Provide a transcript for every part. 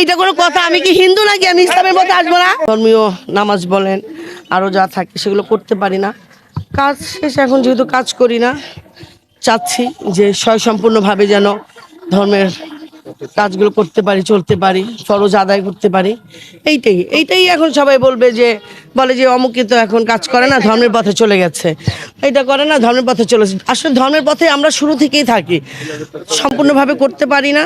এইটা কোনো কথা, আমি কি হিন্দু নাকি? আমি ইসলামের মধ্যে আসব না? ধর্মীয় নামাজ বলেন আরও যা থাকে, সেগুলো করতে পারি না। কাজ শেষ, এখন যেহেতু কাজ করি না, চাচ্ছি যে স্বয় সম্পূর্ণভাবে যেন ধর্মের কাজগুলো করতে পারি চলতে পারি ফরজ আদায় করতে পারি। এইটাই এইটাই এখন সবাই বলবে যে বলে যে অমুকে তো এখন কাজ করে না ধর্মের পথে চলে গেছে। এইটা করে না ধর্মের পথে চলে গেছে। আসলে ধর্মের পথে আমরা শুরু থেকেই থাকি। সম্পূর্ণভাবে করতে পারি না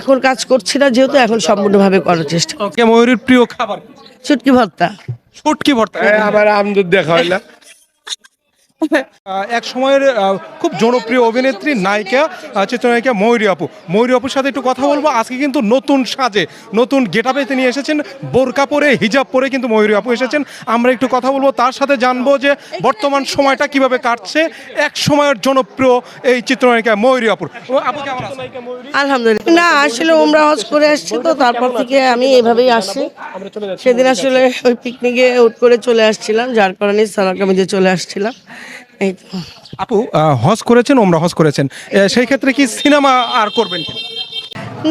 এখন কাজ করছি না যেহেতু এখন সম্পূর্ণভাবে করার চেষ্টা। ময়ূরের প্রিয় খাবার? চুটকি ভর্তা। শুটকি ভর্তা। আবার আমদুদ দেখা হইলা। এক সময়ের খুব জনপ্রিয় অভিনেত্রী নায়িকা চিত্রনায়িকা ময়ূরী আপু। ময়ূরী আপুর সাথে একটু কথা বলব, আজকে কিন্তু নতুন সাজে, নতুন গেটাপে তিনি এসেছেন, বোরকা পরে, হিজাব পরে কিন্তু ময়ূরী আপু এসেছেন। আমরা একটু কথা বলব, তার সাথে জানব যে বর্তমান সময়টা কীভাবে কাটছে, এক সময়ের জনপ্রিয় এই চিত্রনায়িকা ময়ূরী আপুর। আপু আলহামদুলিল্লাহ। না, আসলে ওমরা হজ করে আসছি তো, তারপর থেকে আমি এভাবেই আসি সেদিন আসলে ওই পিকনিকে উঠ করে চলে আসছিলাম, যার কারণে সালাকামিতে চলে আসছিলাম। এই তো। আপু হজ করেছেন ওমরা হজ করেছেন। সেই ক্ষেত্রে কি সিনেমা আর করবেন কি?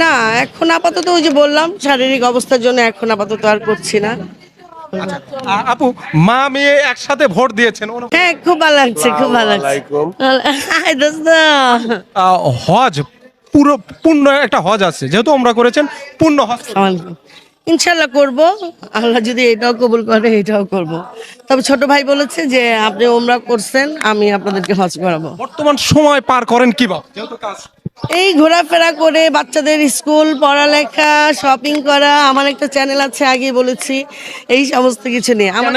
না এখন আপাতত ওই যে বললাম শারীরিক অবস্থার জন্য এখন আপাতত আর করছি না। আপু মা মেয়ে একসাথে ভোট দিয়েছেন হ্যাঁ খুব ভালো লাগছে খুব ভালো লাগছে। হজ পুরো পূর্ণ একটা হজ আছে যেহেতু আমরা করেছেন পূর্ণ হজ ইনশাল্লাহ করব। আল্লাহ যদি এটাও কবুল করে এটাও করব। তবে ছোট ভাই বলেছে যে আপনি ওমরা করছেন আমি আপনাদেরকে হজ করাবো। বর্তমান সময় পার করেন যেহেতু কাজ। এই ঘোরাফেরা করে বাচ্চাদের স্কুল পড়ালেখা শপিং করা আমার একটা চ্যানেল আছে আগে বলেছি এই সমস্ত কিছু নিয়ে। আমার?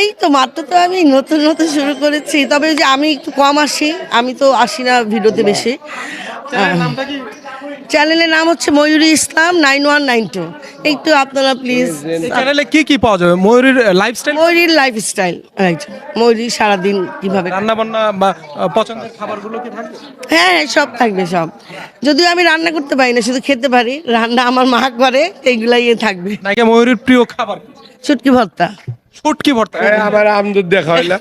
এই তো মাত্র তো আমি নতুন নতুন শুরু করেছি। তবে যে আমি একটু কম আসি আমি তো আসি না ভিডিওতে বেশি। কি? চ্যানেলের নাম হচ্ছে Mayuri Islam nine one nine two. একটু আপনারা প্লিজ চ্যানেলে কি কি পাওয়া যাবে? ময়ূরীর লাইফস্টাইল ময়ূরীর লাইফস্টাইল রাইট ময়ূরী সারাদিন কীভাবে রান্না বান্না বা পছন্দের খাবারগুলো কি থাকবে? হ্যাঁ হ্যাঁ সব থাকবে সব। যদিও আমি রান্না করতে পারি না শুধু খেতে পারি। রান্না আমার মা করে এইগুলাই থাকবে। নাকি ময়ূরীর প্রিয় খাবার কি? চুটকি ভর্তা। শুটকি ভর্তা। আবার আমদুদ দেখা হইলা।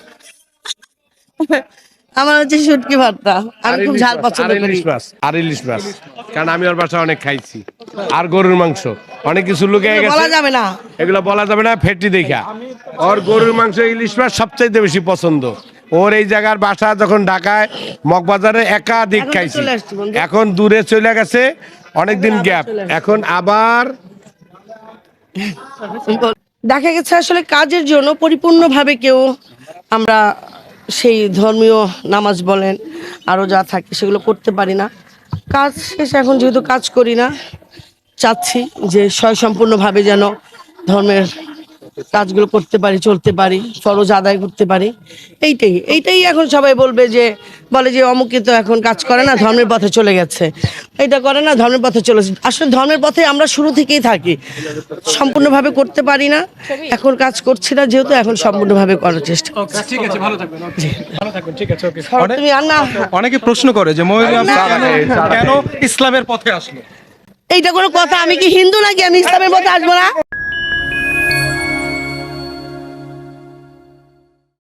আমার হচ্ছে শুটকি ভর্তা। আমি খুব ঝাল পছন্দ আর করি। ইলিশ মাছ আর ইলিশ মাছ। কারণ আমি ওর বাসায় অনেক খাইছি। আর গরুর মাংস। অনেক কিছু লুকিয়ে বলা যাবে না। এগুলো বলা যাবে না ফেটি দেখা। ওর গরুর মাংস ইলিশ মাছ সবচাইতে বেশি পছন্দ। ওর এই জায়গার বাসা যখন ঢাকায় মগবাজারে একাধিক খাইছি। এখন দূরে চলে গেছে অনেকদিন গ্যাপ। এখন আবার দেখা গেছে আসলে কাজের জন্য পরিপূর্ণভাবে কেউ আমরা সেই ধর্মীয় নামাজ বলেন আরও যা থাকে সেগুলো করতে পারি না। কাজ শেষ এখন যেহেতু কাজ করি না, চাচ্ছি যে স্বয়সম্পূর্ণভাবে যেন ধর্মের কাজগুলো করতে পারি চলতে পারি ফরজ আদায় করতে পারি। এইটাই এইটাই এখন সবাই বলবে যে বলে যে অমুকে তো এখন কাজ করে না ধর্মের পথে চলে গেছে। এটা করে না ধর্মের পথে চলে গেছে। আসলে ধর্মের পথে আমরা শুরু থেকেই থাকি। সম্পূর্ণভাবে করতে পারি না এখন কাজ করছি না যেহেতু এখন সম্পূর্ণভাবে করার চেষ্টা ঠিক আছে ভালো থাকবেন ভালো থাকবেন ঠিক আছে ওকে তুমি আর না অনেকে প্রশ্ন করে যে কেন ইসলামের পথে আসলো? এইটা কোনো কথা আমি কি হিন্দু নাকি? আমি ইসলামের পথে আসব না?